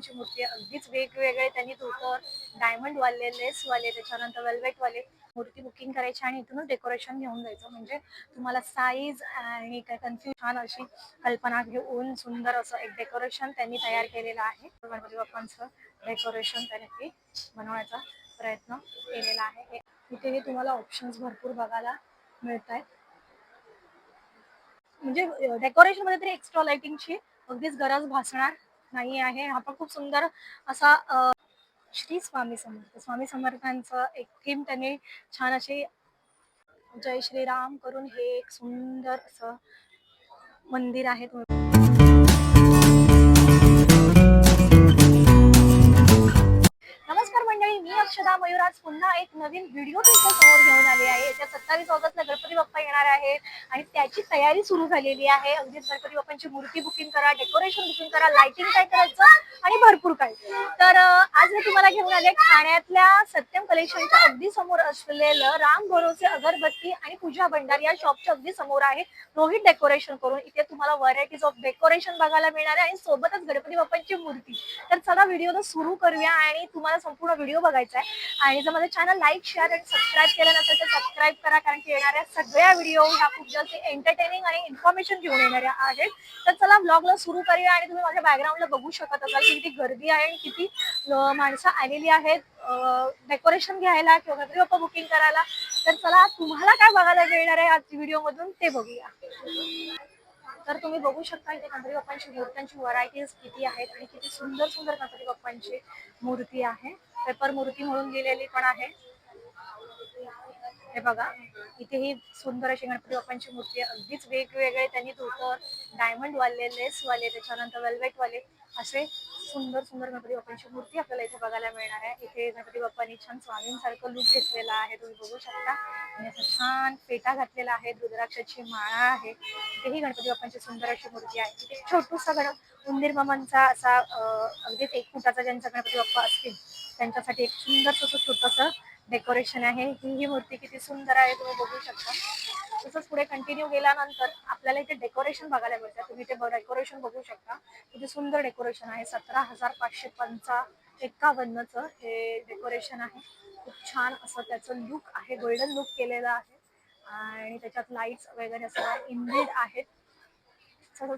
ची मूर्ती अगदीच वेगवेगळे त्यांनी धोतर डायमंड वाले लेस वाले त्याच्यानंतर वेल्वेट वाले मूर्ती बुकिंग करायची आणि इथूनच डेकोरेशन घेऊन जायचं. म्हणजे तुम्हाला साईज आणि काय कन्फ्युज छान अशी कल्पना घेऊन सुंदर असं एक डेकोरेशन त्यांनी तयार केलेलं आहे. गणपती बाप्पांचं डेकोरेशन त्यांनी बनवण्याचा प्रयत्न केलेला आहे. इथेही तुम्हाला ऑप्शन्स भरपूर बघायला मिळत आहेत म्हणजे डेकोरेशनमध्ये तरी एक्स्ट्रा लाइटिंगची अगदीच गरज भासणार नाही आहे. हा पण खूप सुंदर असा श्री स्वामी समर्थ. स्वामी समर्थांचं एक थीम त्यांनी छान अशी जय श्रीराम करून हे एक सुंदर असं मंदिर आहे. मंडळी मी अक्षदा मयूर आज पुन्हा एक नवीन व्हिडिओ तुमच्यासमोर घेऊन आली आहे. येत्या सत्तावीस ऑगस्टला गणपती बाप्पा येणार आहेत आणि त्याची तयारी सुरू झालेली आहे. अगदीच गणपती बाप्पांची मूर्ती बुकिंग करा डेकोरेशन बुकिंग करा लाइटिंग काय करायचं आणि भरपूर काय. तर आज मी तुम्हाला घेऊन आले ठाण्यातल्या सत्यम कलेक्शनच्या अगदी समोर असलेलं राम भरोसे अगरबत्ती आणि पूजा भंडार या शॉपच्या अगदी समोर आहे. रोहित डेकोरेशन करून इथे तुम्हाला व्हरायटीज ऑफ डेकोरेशन बघायला मिळणार आहे आणि सोबतच गणपती बाप्पांची मूर्ती. तर चला व्हिडिओ सुरू करूया आणि तुम्हाला संपूर्ण व्हिडिओ बघायचा आहे. आणि जर माझं चॅनल लाईक शेअर आणि सबस्क्राईब केलं नसेल तर सबस्क्राईब करा कारण की येणाऱ्या सगळ्या व्हिडिओ ह्या खूप जास्त एंटरटेनिंग आणि इन्फॉर्मेशन घेऊन येणाऱ्या आहेत. तर चला ब्लॉगला सुरू करूया आणि तुम्ही माझ्या बॅकग्राऊंडला बघू शकत असाल की किती गर्दी आहे आणि किती माणसं आलेली आहेत. डेकोरेशन घ्यायला किंवा गणपती बाप्पा बुकिंग करायला. तर चला तुम्हाला काय बघायला मिळणार आहे आज व्हिडिओ मधून ते बघूया. तर तुम्ही बघू शकता इथे गणपती बाप्पांची मूर्त्यांची व्हरायटीज किती आहेत आणि किती सुंदर सुंदर गणपती बाप्पांची मूर्ती आहे. पेपर मूर्ती म्हणून गेलेली पण आहे. हे बघा इथे ही सुंदर अशी गणपती बाप्पांची मूर्ती अगदीच वेगवेगळे त्यांनी धोतर डायमंड वाले लेस वाले त्याच्यानंतर वेल्वेट वाले असे सुंदर सुंदर गणपती बाप्पांची मूर्ती आपल्याला इथे बघायला मिळणार आहे. इथे गणपती बाप्पांनी छान स्वामींसारखं लुक घेतलेला आहे. तुम्ही बघू शकता. आणि असं छान फेटा घातलेला आहे. रुद्राक्षाची माळा आहे. इथेही गणपती बाप्पांची सुंदर अशी मूर्ती आहे. इथे छोटूसा गण उंदीर मामांचा असा अगदीच एक फुटाचा ज्यांचा गणपती बाप्पा असतील त्यांच्यासाठी एक सुंदर असं छोटस डेकोरेशन आहे. ही ही मूर्ती किती सुंदर आहे तुम्ही बघू शकता. तसंच पुढे कंटिन्यू गेल्यानंतर आपल्याला इथे डेकोरेशन बघायला मिळतं. तुम्ही ते डेकोरेशन बघू शकता. किती सुंदर डेकोरेशन आहे. सतरा हजार पाचशे पंचा एक्कावन्नचं हे डेकोरेशन आहे. खूप छान असं त्याचं लुक आहे. गोल्डन लुक केलेलं आहे. आणि त्याच्यात लाईट्स वगैरे असं इनबिल्ड आहेत.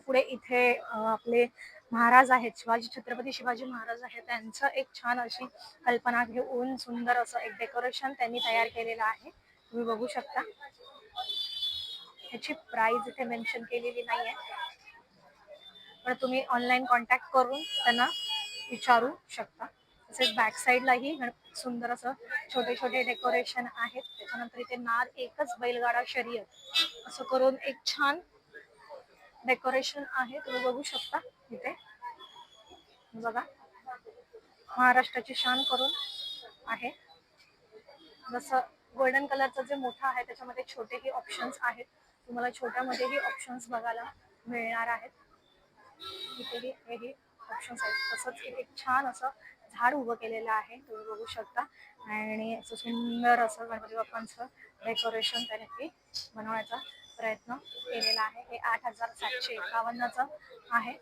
पुढे इथे आपले महाराज आहेत. शिवाजी छत्रपती शिवाजी महाराज आहेत. त्यांचं एक छान अशी कल्पना घेऊन सुंदर असं एक डेकोरेशन त्यांनी तयार केलेलं आहे. तुम्ही बघू शकता. ह्याची प्राइस इथे मेन्शन केलेली नाही आहे पण तुम्ही ऑनलाईन कॉन्टॅक्ट करून त्यांना विचारू शकता. तसेच बॅक साईडलाही सुंदर असं छोटे छोटे डेकोरेशन आहेत. त्याच्यानंतर इथे नाद एकच बैलगाडा शर्यत. असं करून एक छान डेकोरेशन आहे. तुम्ही बघू शकता. इथे. बघा. महाराष्ट्राची शान करून आहे. जसं गोल्डन कलरचं जे मोठं आहे त्याच्यामध्ये छोटेही ऑप्शन्स आहेत. तुम्हाला छोट्यामध्येही ऑप्शन्स बघायला मिळणार आहेत. इथेही हेही ऑप्शन्स आहेत. तसंच इथे एक छान असं झाड उभं केलेलं आहे. तुम्ही बघू शकता. आणि असं सुंदर असं गणपती बाप्पांचं डेकोरेशन त्यांनी बनवण्याचा प्रयत्न केलेला आहे. हे आठ हजार सातशे एकावन्नचं आहे.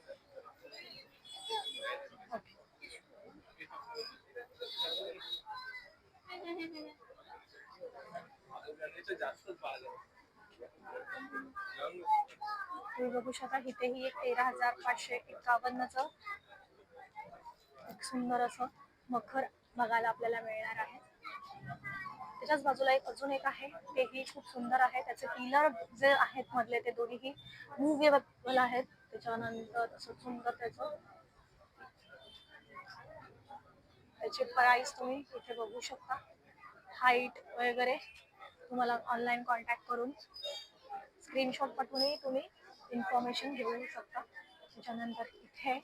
तुम्ही बघू शकता इथेही एक तेरा हजार पाचशे एकावन्नचं एक सुंदर असं मखर बघायला आपल्याला मिळणार आहे. त्याच्याच बाजूला एक अजून एक आहे तेही खूप सुंदर आहे. त्याचे पिलर जे आहेत मधले ते दोन्हीही मुव्हेबल आहेत. त्याच्यानंतर असं सुंदर त्याचं त्याची प्राइस तुम्ही इथे बघू शकता. हाईट वगैरे तुम्हाला ऑनलाईन कॉन्टॅक्ट करून स्क्रीनशॉट पाठवूनही तुम्ही इन्फॉर्मेशन घेऊ शकता. त्याच्यानंतर इथे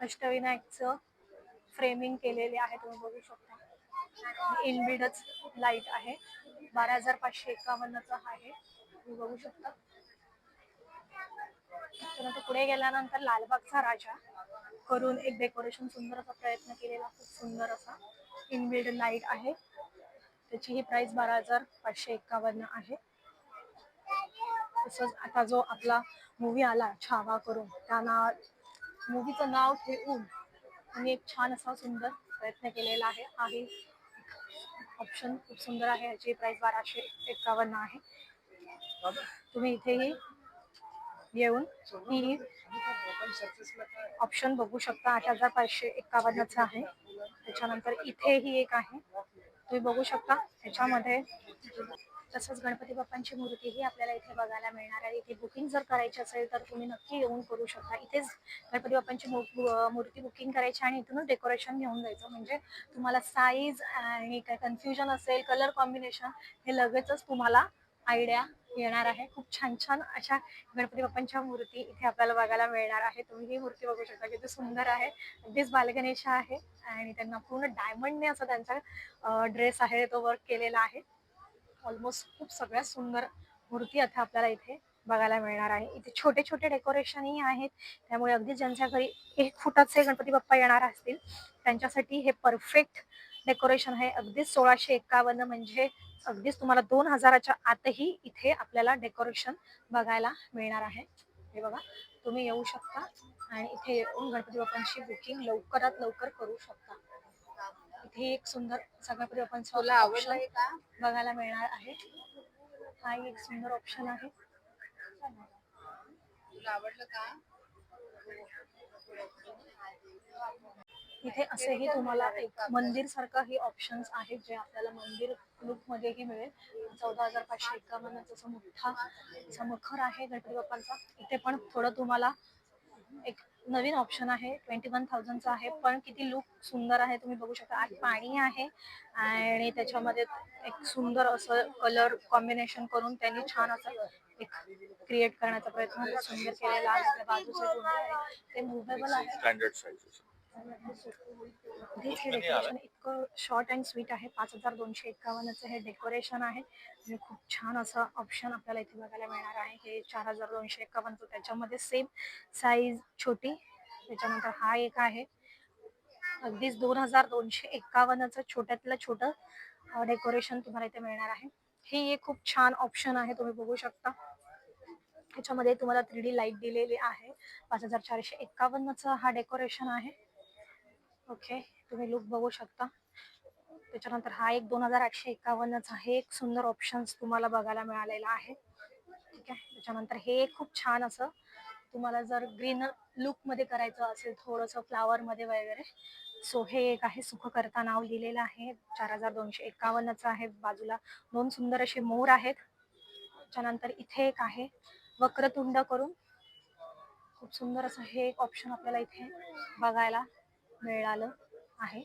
अष्टविनायकचं फ्रेमिंग केलेले आहे तुम्ही बघू शकता. इनबिडच लाइट आहे. बारा हजार पाचशे एकावन्नचा आहे. तुम्ही बघू शकता. त्यानंतर पुढे गेल्यानंतर लालबागचा राजा करून एक डेकोरेशन सुंदर असा प्रयत्न केलेला खूप सुंदर असा इनबिल्ड लाइट आहे. त्याची ही प्राइस बारा हजार पाचशे एकावन्न आहे. तसंच आता जो आपला मूवी आला छावा करून त्या नाव मूवीचं नाव ठेवून आणि एक छान असा सुंदर प्रयत्न केलेला आहे. आहे. ऑप्शन खूप सुंदर आहे. याची प्राइस बाराशे एकावन्न आहे. तुम्ही इथेही येऊन ही ऑप्शन बघू शकता. आठ हजार पाचशे एकावन्नच आहे. त्याच्यानंतर इथेही एक आहे. तुम्ही बघू शकता त्याच्यामध्ये तसंच गणपती बाप्पांची मूर्तीही आपल्याला इथे बघायला मिळणार आहे. इथे बुकिंग जर करायची असेल तर तुम्ही नक्की येऊन करू शकता. इथेच गणपती बाप्पांची मूर्ती बुकिंग करायची आणि इथूनच डेकोरेशन घेऊन जायचं. म्हणजे तुम्हाला साईज आणि काय कन्फ्युजन असेल कलर कॉम्बिनेशन हे लगेचच तुम्हाला आयडिया येणार आहे. खूप छान छान अशा गणपती बाप्पांच्या मूर्ती इथे आपल्याला बघायला मिळणार आहे. तुम्ही ही मूर्ती बघू शकता किती सुंदर आहे. अगदीच बालगणेश आहे आणि त्यांना पूर्ण डायमंडने असा त्यांचा ड्रेस आहे. तो वर्क केलेला आहे. ऑलमोस्ट खूप सगळ्यात सुंदर मूर्ती आता आपल्याला इथे बघायला मिळणार आहे. इथे छोटे छोटे डेकोरेशनही आहेत. त्यामुळे अगदी ज्यांच्या घरी एक फुटाचे गणपती बाप्पा येणार असतील त्यांच्यासाठी हे परफेक्ट डेकोरेशन आहे. अगदीच सोळाशे एकावन्न म्हणजे अगदीच तुम्हाला दोन हजाराच्या आतही इथे आपल्याला डेकोरेशन बघायला मिळणार आहे. हे बघा तुम्ही येऊ शकता आणि इथे येऊन गणपती बाप्पांची बुकिंग लवकरात लवकर करू शकता. इथे एक सुंदर गणपती बाप्पांचा का? बघायला मिळणार आहे. हा एक सुंदर ऑप्शन आहे. आवडलं का? इथे असेही तुम्हाला एक मंदिर सारखं हे ऑप्शन्स आहेत जे आपल्याला मंदिर लुक मध्येही मिळेल. चौदा हजार पाचशे एकावन्न जसं मोठा असा मखर आहे गणपती बाप्पांचा. इथे पण थोडं तुम्हाला एक नवीन ऑप्शन आहे. ट्वेंटी वन थाउजंडचा आहे. पण किती लुक सुंदर आहे तुम्ही बघू शकता. आत पाणी आहे आणि त्याच्यामध्ये एक सुंदर असं कलर कॉम्बिनेशन करून त्यांनी छान असं एक क्रिएट करण्याचा प्रयत्न सुंदर केलेला आहे. बाजूचे आहे ते मुव्हेबल आहे. हे डेकोरेशन इतकं शॉर्ट अँड स्वीट आहे. पाच हजार दोनशे एकावन्नचं हे डेकोरेशन आहे. आणि खूप छान असं ऑप्शन आपल्याला इथे बघायला मिळणार आहे. हे चार हजार दोनशे एकावन्नचं त्याच्यामध्ये सेम साईज छोटी. त्याच्यानंतर हा एक आहे. अगदीच दोन हजार दोनशे एकावन्नचं छोट्यातलं छोटं डेकोरेशन तुम्हाला इथे मिळणार आहे. हे एक खूप छान ऑप्शन आहे. तुम्ही बघू शकता. त्याच्यामध्ये तुम्हाला थ्री डी लाइट दिलेली आहे. पाच हजार चारशे एकावन्नचं हा डेकोरेशन आहे. ओके तुम्ही लुक बघू शकता. त्याच्यानंतर हा एक दोन हजार आठशे एकावन्नचा हे एक सुंदर ऑप्शन्स तुम्हाला बघायला मिळालेला आहे. ठीक आहे त्याच्यानंतर हे एक खूप छान असं तुम्हाला जर ग्रीन लुकमध्ये करायचं असेल थोडंसं फ्लावर मध्ये वगैरे सो हे एक आहे सुखकर्ता नाव लिहिलेलं आहे. चार हजार दोनशे एकावन्नचं आहे बाजूला दोन सुंदर असे मोर आहेत. त्याच्यानंतर इथे एक आहे वक्रतुंड करून. खूप सुंदर असं हे एक ऑप्शन आपल्याला इथे बघायला मिळालं आहे.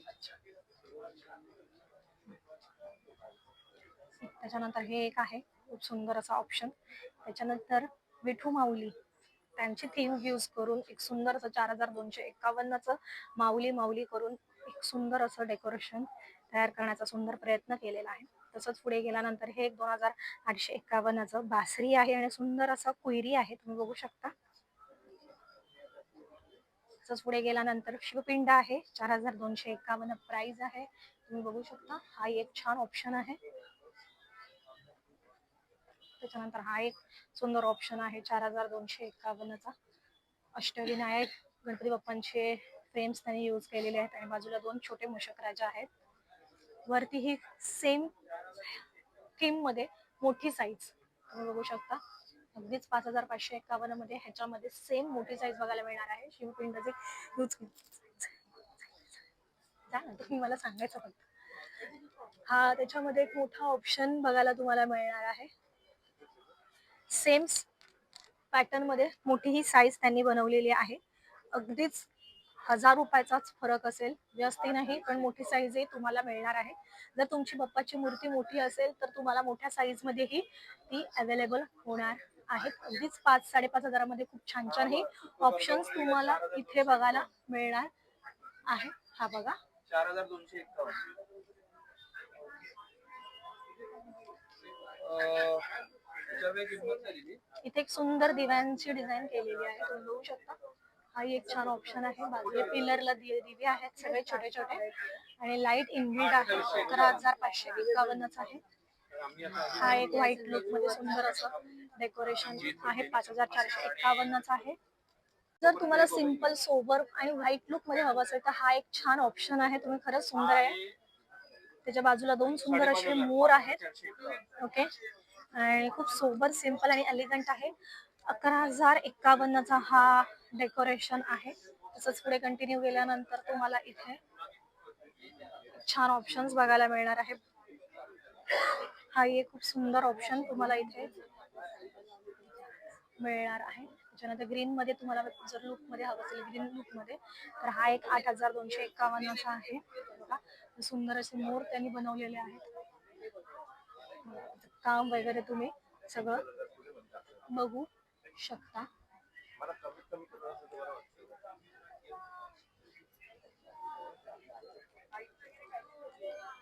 त्याच्यानंतर हे एक आहे खूप सुंदर असा ऑप्शन त्याच्यानंतर विठू माऊली. त्यांची थीम यूज करून एक सुंदर असं चार हजार दोनशे एकावन्नचं माऊली माऊली करून एक सुंदर असं डेकोरेशन तयार करण्याचा सुंदर प्रयत्न केलेला आहे. तसंच पुढे गेल्यानंतर हे एक दोन हजार आठशे एकावन्नचं बासरी आहे आणि सुंदर असं कुयरी आहे तुम्ही बघू शकता. तसंच पुढे गेल्यानंतर शिवपिंड आहे. चार हजार दोनशे एकावन्न प्राइस आहे. तुम्ही बघू शकता हा एक छान ऑप्शन आहे. त्याच्यानंतर हा एक सुंदर ऑप्शन आहे चार हजार दोनशे एकावन्नचा. अष्टविनायक गणपती बाप्पांचे फ्रेम्स त्यांनी यूज केलेले आहेत आणि बाजूला दोन छोटे मूषक राजा आहेत. वरती ही सेम थीममध्ये मोठी साईज तुम्ही बघू शकता. अगदीच पाच हजार पाचशे एकावन्नमध्ये ह्याच्यामध्ये सेम मोठी साईज बघायला मिळणार आहे. शिवपिंडाचे यूज जा ना तुम्ही मला सांगायचं फक्त. हा त्याच्यामध्ये एक मोठा ऑप्शन बघायला तुम्हाला मिळणार आहे. सेम पॅटर्नमध्ये मोठी ही साईज त्यांनी बनवलेली आहे. अगदीच हजार रुपयाचाच फरक असेल. जास्ती नाही पण मोठी साईजही तुम्हाला मिळणार आहे. जर तुमची बाप्पाची मूर्ती मोठी असेल तर तुम्हाला मोठ्या साईज मध्येही ती अवेलेबल होणार. आहेत. अगदीच पाच साडेपाच हजारामध्ये खूप छान छान हे ऑप्शन्स तुम्हाला इथे बघायला मिळणार आहे. हा बघा. चार हजार दोनशे इथे एक सुंदर दिव्यांची डिझाईन केलेली आहे. तुम्ही बघू शकता. हा एक छान ऑप्शन आहे. बाजूला पिलरला दिवे आहेत सगळे छोटे छोटे. आणि लाइट इनबिल्ड आहे. अकरा हजार पाचशे एकावन्नच आहे. हा एक व्हाईट लुकमध्ये सुंदर असं डेकोरेशन आहे पाच हजार चारशे एकावन्नच आहे. जर तुम्हाला सिंपल सोबर आणि व्हाईट लुकमध्ये हवं असेल तर हा एक छान ऑप्शन आहे. तुम्ही खरंच सुंदर आहे. त्याच्या बाजूला दोन सुंदर असे मोर आहेत. ओके. आणि खूप सोबर सिंपल आणि एलिगंट आहे. अकरा हजार एक्कावन्नचा हा डेकोरेशन आहे. तसंच पुढे कंटिन्यू गेल्यानंतर तुम्हाला इथे छान ऑप्शन्स बघायला मिळणार आहे हा एक खूप सुंदर ऑप्शन तुम्हाला इथे मिळणार आहे. त्याच्यानंतर ग्रीन मध्ये तुम्हाला जर लुकमध्ये हवं असेल ग्रीन लुकमध्ये तर हा एक आठ हजार दोनशे एकावन्नचा आहे. बघा सुंदर असे मोर त्यांनी बनवलेले आहेत. काम वगैरे तुम्ही सगळं बघू शकता.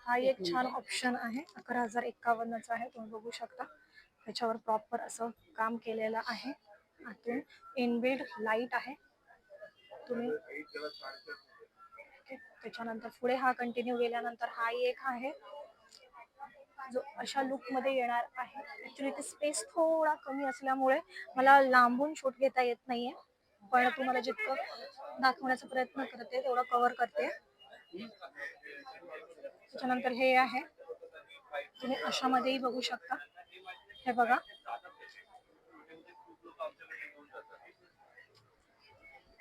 हा एक छान ऑप्शन आहे. अकरा हजार एक्कावन्नचा आहे तुम्ही बघू शकता. त्याच्यावर प्रॉपर असं काम केलेलं आहे. आतून इनबिल्ड लाइट आहे. तुम्ही त्याच्यानंतर पुढे हा कंटिन्यू गेल्यानंतर हा एक आहे. जो अशा लुकमध्ये येणार आहे. ऍक्च्युली ते स्पेस थोडा कमी असल्यामुळे मला लांबून शूट घेता येत नाहीये. पण तुम्हाला जितकं दाखवण्याचा प्रयत्न करते तेवढं कव्हर करते. त्याच्यानंतर हे आहे. तुम्ही अशामध्येही बघू शकता. हे बघा.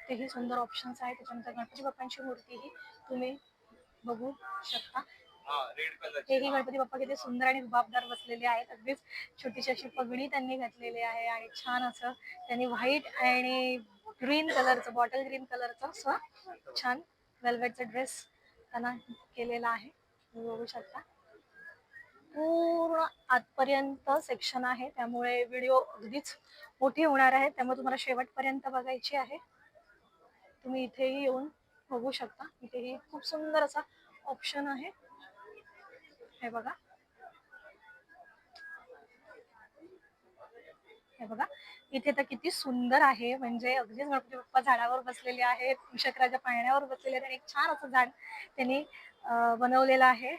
तेही सुंदर ऑप्शन्स आहेत. त्याच्यानंतर गणपती बाप्पांची मूर्तीही तुम्ही बघू शकता. हा तेही गणपती बाप्पा किती सुंदर आणि रुबाबदार बसलेले आहेत. अगदीच छोटीशी अशी पगडी त्यांनी घातलेली आहे आणि छान असं त्यांनी व्हाईट आणि ग्रीन कलरचं बॉटल ग्रीन कलरचं असं छान वेल्वेटचा ड्रेस त्यांना केलेला आहे. तुम्ही बघू शकता. पूर्ण आतपर्यंत सेक्शन आहे. त्यामुळे व्हिडिओ अगदीच मोठी होणार आहे. त्यामुळे तुम्हाला शेवटपर्यंत बघायची आहे. तुम्ही इथेही येऊन बघू शकता. इथेही खूप सुंदर असा ऑप्शन आहे. हे बघा. हे बघा. इथे तर किती सुंदर आहे. म्हणजे अगदीच गणपती बाप्पा झाडावर बसलेले आहेत. शकराच्या पाळण्यावर बसलेले आहेत. आणि एक छान असं झाड त्यांनी बनवलेलं आहे.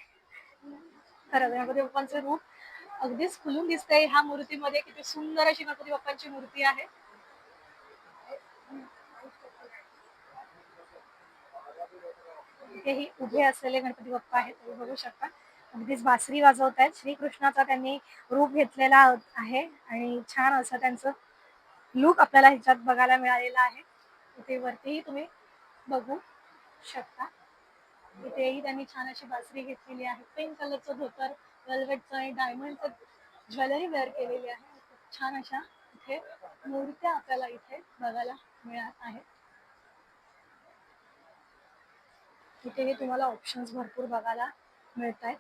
खरं गणपती बाप्पांचं रूप अगदीच खुलून दिसतंय. ह्या मूर्तीमध्ये किती सुंदर अशी गणपती बाप्पांची मूर्ती आहे. तिथेही उभे असलेले गणपती बाप्पा आहेत तुम्ही बघू शकता. अगदीच बासरी वाजवत आहेत श्रीकृष्णाचा त्यांनी रूप घेतलेला आहे आणि छान असं त्यांचं लुक आपल्याला ह्याच्यात बघायला मिळालेला आहे. इथे वरतीही तुम्ही बघू शकता. इथेही त्यांनी छान अशी बासरी घेतलेली आहे. पिंक कलरचं धोतर वेल्वेटचं आणि डायमंडचं ज्वेलरी वेअर केलेली आहे. छान अशा इथे मूर्त्या आपल्याला इथे बघायला मिळत आहेत. इथेही तुम्हाला ऑप्शन्स भरपूर बघायला मिळत आहेत.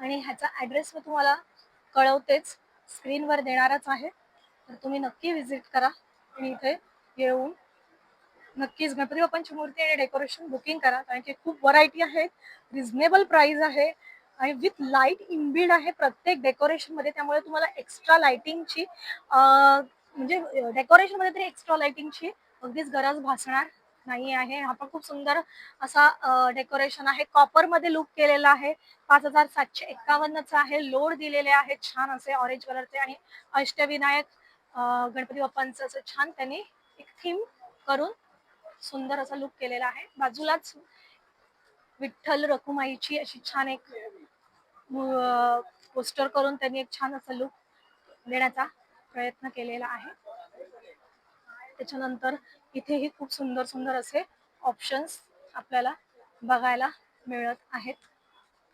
आणि ह्याचा ऍड्रेस मी तुम्हाला कळवतेच. स्क्रीनवर देणारच आहे. तर तुम्ही नक्की विजिट करा आणि इथे येऊन नक्कीच. गणपती बाप्पांची मूर्ती आणि डेकोरेशन बुकिंग करा. कारण की खूप व्हरायटी आहे रिझनेबल प्राइस आहे आणि विथ लाइट इनबिल्ड आहे प्रत्येक डेकोरेशनमध्ये त्यामुळे तुम्हाला एक्स्ट्रा लाइटिंगची म्हणजे डेकोरेशनमध्ये तरी एक्स्ट्रा लाइटिंगची अगदीच गरज भासणार नाही आहे. हा पण खूप सुंदर असा डेकोरेशन आहे. कॉपरमध्ये लुक केलेला आहे. पाच हजार सातशे एक्कावन्नचा आहे. लोड दिलेले आहेत. छान असे ऑरेंज कलरचे आणि अष्टविनायक गणपती बाप्पांचं असं छान त्यांनी एक थीम करून सुंदर असा लुक केलेला आहे. बाजूलाच विठ्ठल रखुमाईची अशी छान एक पोस्टर करून त्यांनी एक छान असं लुक देण्याचा प्रयत्न केलेला आहे. त्याच्यानंतर इथेही खूप सुंदर सुंदर असे ऑप्शन्स आपल्याला बघायला मिळत आहेत.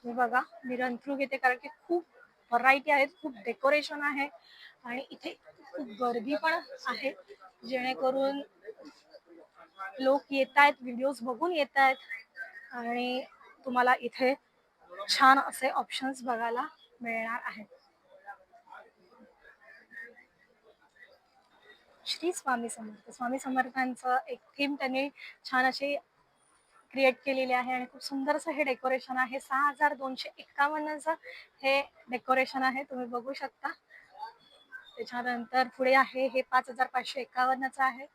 तुम्ही बघा मी रन थ्रू घेते कारण की खूप व्हरायटी आहेत खूप डेकोरेशन आहे आणि इथे खूप गर्दी पण आहे. जेणेकरून लोक येत आहेत व्हिडिओज बघून येत आहेत आणि तुम्हाला इथे छान असे ऑप्शन्स बघायला मिळणार आहेत. श्री स्वामी समर्थ. स्वामी समर्थांचं एक थीम त्यांनी छान अशी क्रिएट केलेली आहे आणि खूप सुंदर असं हे डेकोरेशन आहे. सहा हजार दोनशे एक्कावन्नचं हे डेकोरेशन आहे. तुम्ही बघू शकता. त्याच्यानंतर पुढे आहे हे पाच हजार पाचशे एक्कावन्नचं आहे.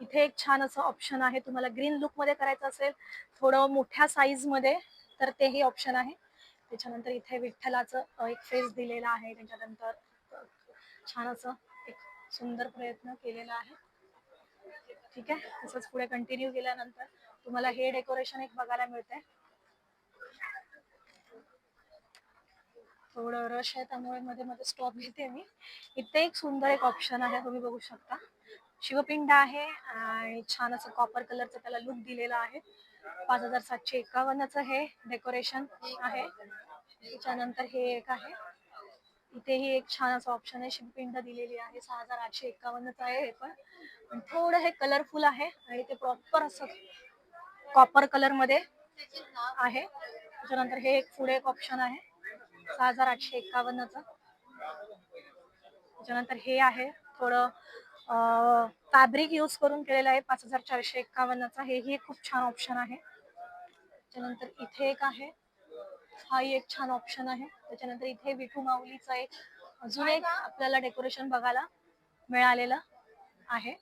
इथे एक छान असं ऑप्शन आहे. तुम्हाला ग्रीन लुकमध्ये करायचं असेल थोडं मोठ्या साईजमध्ये तर तेही ऑप्शन आहे. त्याच्यानंतर इथे विठ्ठलाचं एक फेस दिलेला आहे. त्याच्यानंतर छान असं एक सुंदर प्रयत्न केलेला आहे. ठीक आहे? तसंच पुढे कंटिन्यू केल्यानंतर तुम्हाला हे डेकोरेशन एक बघायला मिळतंय. थोडं रश आहे त्यामुळे मध्ये मध्ये स्टॉप घेते मी. इथे एक सुंदर एक ऑप्शन आहे तुम्ही बघू शकता. शिवपिंड आहे आणि छान असं कॉपर कलरचं त्याला लुक दिलेला आहे. पाच हजार सातशे एकावन्नचं हे डेकोरेशन आहे. त्याच्यानंतर हे एक आहे. इथेही एक छान असं ऑप्शन आहे. शिवपिंड दिलेली आहे. सहा हजार आठशे एकावन्नचं आहे हे पण. थोडं हे कलरफुल आहे आणि ते प्रॉपर असं कॉपर कलरमध्ये आहे. त्याच्यानंतर हे एक पुढे एक ऑप्शन आहे. सहा हजार आठशे एकावन्नचं. त्याच्यानंतर हे आहे. थोडं फॅब्रिक यूज करून केलेलं आहे पाच हजार चारशे एकावन्नचा. हेही एक खूप छान ऑप्शन आहे. त्याच्यानंतर इथे एक आहे. हाही एक छान ऑप्शन आहे. त्याच्यानंतर इथे विठू माऊलीचा एक अजून एक आपल्याला डेकोरेशन बघायला मिळालेलं आहे.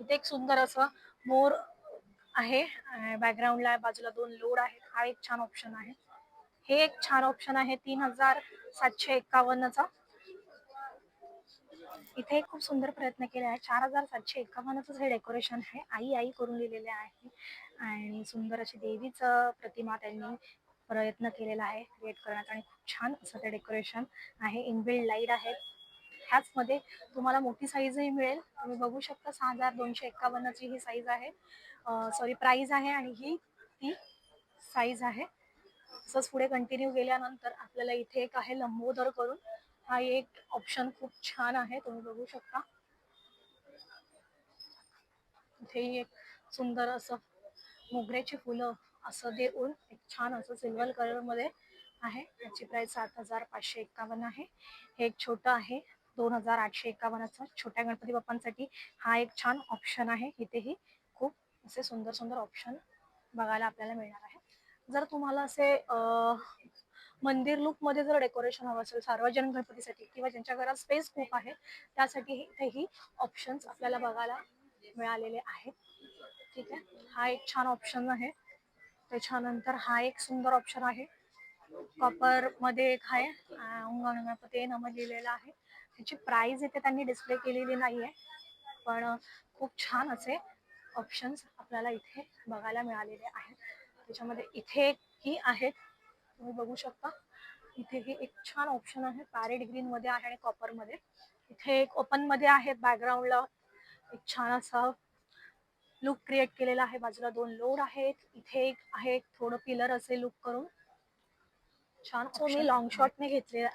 इथे एक सुंदर असं मोर आहे. बॅकग्राऊंडला बाजूला दोन लोड आहेत. हा एक छान ऑप्शन आहे. हे एक छान ऑप्शन आहे. तीन हजार सातशे एकावन्नचा. इथे एक खूप सुंदर प्रयत्न केले आहे. चार हजार सातशे एकावन्नच हे डेकोरेशन आहे. आई आई करून लिहिलेले आहे. आणि सुंदर अशी देवीचं प्रतिमा त्यांनी प्रयत्न केलेला आहे. क्रिएट करण्याचा आणि खूप छान असं ते डेकोरेशन आहे. इनबिल्ड लाइट आहेत. ह्याच मध्ये तुम्हाला मोठी साईजही मिळेल. तुम्ही बघू शकता सहा हजार दोनशे एकावन्नची ही साईज आहे. सॉरी प्राइस आहे आणि ही ती साईज आहे. तसंच पुढे कंटिन्यू गेल्यानंतर आपल्याला इथे एक आहे लंबोदर करून. हा एक ऑप्शन खूप छान आहे तुम्ही बघू शकता. इथेही एक सुंदर असं मोगऱ्याची फुलं असं देऊन एक छान असं सिल्वर कलरमध्ये आहे. याची प्राइस सात हजार पाचशे एकावन्न आहे. हे एक छोटं आहे दोन हजार आठशे एकावन्नचं. छोट्या गणपती बाप्पांसाठी हा एक छान ऑप्शन आहे. इथेही खूप असे सुंदर सुंदर ऑप्शन बघायला आपल्याला मिळणार आहे. जर तुम्हाला असे मंदिर लुकमध्ये जर डेकोरेशन हवं असेल सार्वजनिक गणपतीसाठी किंवा ज्यांच्या घरात स्पेस खूप आहे त्यासाठी इथेही ऑप्शन्स आपल्याला बघायला मिळालेले आहेत. ठीक आहे? हा एक छान ऑप्शन आहे. त्याच्यानंतर हा एक सुंदर ऑप्शन आहे. कॉपरमध्ये एक आहे. गणपती नम लिहिलेला आहे. त्याची प्राइस इथे त्यांनी डिस्प्ले केलेली नाहीये पण खूप छान असे ऑप्शन्स आपल्याला इथे बघायला मिळालेले आहेत. त्याच्यामध्ये इथे ही आहेत. तुम्ही बघू शकता. इथे ही एक छान ऑप्शन आहे. पॅरेट ग्रीन मध्ये आहे आणि कॉपरमध्ये. इथे एक ओपनमध्ये आहेत. बॅकग्राऊंडला एक छान असा लुक क्रिएट केलेला आहे. बाजूला दोन लोड आहेत. इथे एक आहे थोडं पिलर असे लुक करून. छान सो मी लॉंग शॉटने घेतले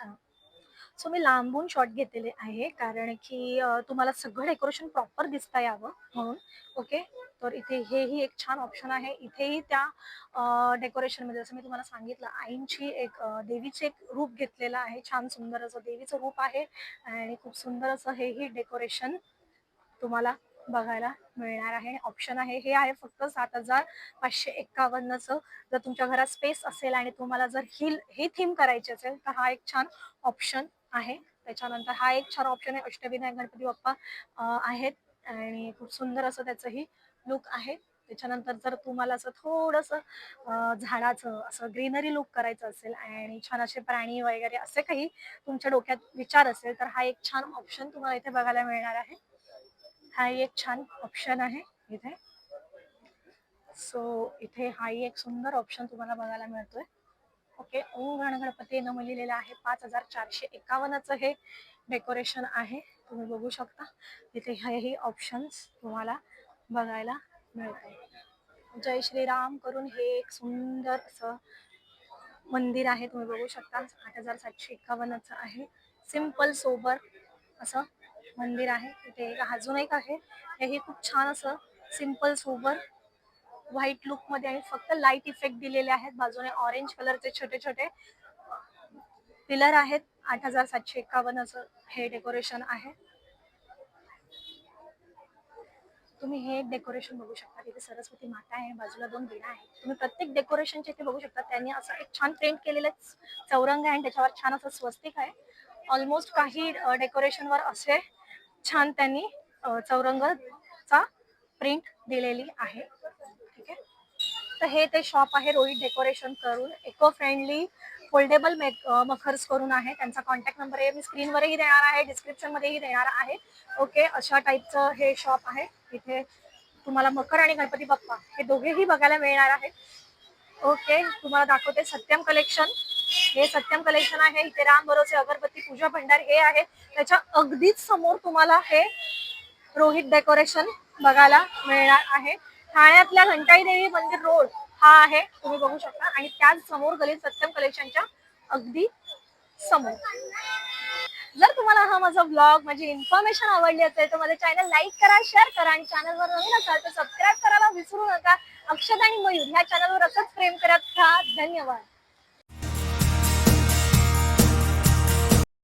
सो मी लांबून शॉट घेतलेले आहे. कारण की तुम्हाला सगळं डेकोरेशन प्रॉपर दिसता यावं म्हणून. ओके तर इथे हेही एक छान ऑप्शन आहे. इथेही त्या डेकोरेशनमध्ये जसं मी तुम्हाला सांगितलं आईंची एक देवीचे एक रूप घेतलेलं आहे. छान सुंदर असं देवीचं रूप आहे आणि खूप सुंदर असं हेही डेकोरेशन तुम्हाला बघायला मिळणार आहे. ऑप्शन आहे. हे आहे फक्त सात हजार पाचशे एक्कावन्नचं जर तुमच्या घरात स्पेस असेल आणि तुम्हाला जर ही हे थीम करायची असेल तर हा एक छान ऑप्शन आहे. त्याच्यानंतर हा एक छान ऑप्शन आहे. अष्टविनायक गणपती बाप्पा आहेत. आणि खूप सुंदर असं त्याचंही लुक आहे. त्याच्यानंतर जर तुम्हाला असं थोडंसं झाडाचं असं ग्रीनरी लुक करायचं असेल आणि छान असे प्राणी वगैरे असे काही तुमच्या डोक्यात विचार असेल तर हा एक छान ऑप्शन तुम्हाला इथे बघायला मिळणार आहे. हा एक छान ऑप्शन आहे इथे. सो इथे हाही एक सुंदर ऑप्शन तुम्हाला बघायला मिळतोय. ओके ओम गणगणपती नम लिहिलेलं आहे पाच हजार चारशे एकावन्नचं हे डेकोरेशन आहे. तुम्ही बघू शकता. इथे हेही ऑप्शन्स तुम्हाला बघायला मिळतं जय श्रीराम करून हे एक सुंदर असं मंदिर आहे तुम्ही बघू शकता. आठ हजार सातशे एकावन्नचं आहे. सिंपल सोबर असं मंदिर आहे. तिथे एक अजून एक आहे. हेही खूप छान असं सिंपल सोबर व्हाईट लुकमध्ये आणि फक्त लाइट इफेक्ट दिलेले आहेत. बाजूने ऑरेंज कलरचे छोटे छोटे पिलर आहेत. आठ हजार सातशे एकावन्न असं हे डेकोरेशन आहे. तुम्ही हे डेकोरेशन बघू शकता. तिथे सरस्वती माता आहे बाजूला दोन विणा आहेत. तुम्ही प्रत्येक डेकोरेशनचे इथे बघू शकता. त्यांनी असं एक छान प्रिंट केलेलं चौरंग आहे आणि त्याच्यावर छान असं स्वस्तिक आहे. ऑलमोस्ट काही डेकोरेशन वर असे छान त्यांनी चौरंगचा प्रिंट दिलेली आहे. ठीक आहे? तर हे ते शॉप आहे. रोहित डेकोरेशन करून इको फ्रेंडली फोल्डेबल मेक मखर्स करून आहे. त्यांचा कॉन्टॅक्ट नंबर आहे. मी स्क्रीनवरही देणार आहे. डिस्क्रिप्शन मध्येही देणार आहे. ओके अशा टाईपचं हे शॉप आहे. इथे तुम्हाला मकर आणि गणपती बाप्पा हे दोघेही बघायला मिळणार आहे ओके तुम्हाला दाखवते सत्यम कलेक्शन हे सत्यम कलेक्शन आहे. इथे राम भरोसे अगरबत्ती पूजा भंडार हे आहे. त्याच्या अगदीच समोर तुम्हाला हे रोहित डेकोरेशन बघायला मिळणार आहे. ठाण्यातल्या घंटाई देवी मंदिर रोड हा आहे तुम्ही बघू शकता. आणि त्याच समोर गलीत सत्यम कलेक्शनच्या अगदी समोर. जर तुम्हाला हा माझा ब्लॉग माझी इन्फॉर्मेशन आवडली असेल तर माझं चॅनल लाईक करा शेअर करा आणि चॅनलवर नवीन असाल तर सबस्क्राईब करायला विसरू नका. अक्षत आणि मयूर ह्या चॅनलवर असंच प्रेम करत राहा. धन्यवाद.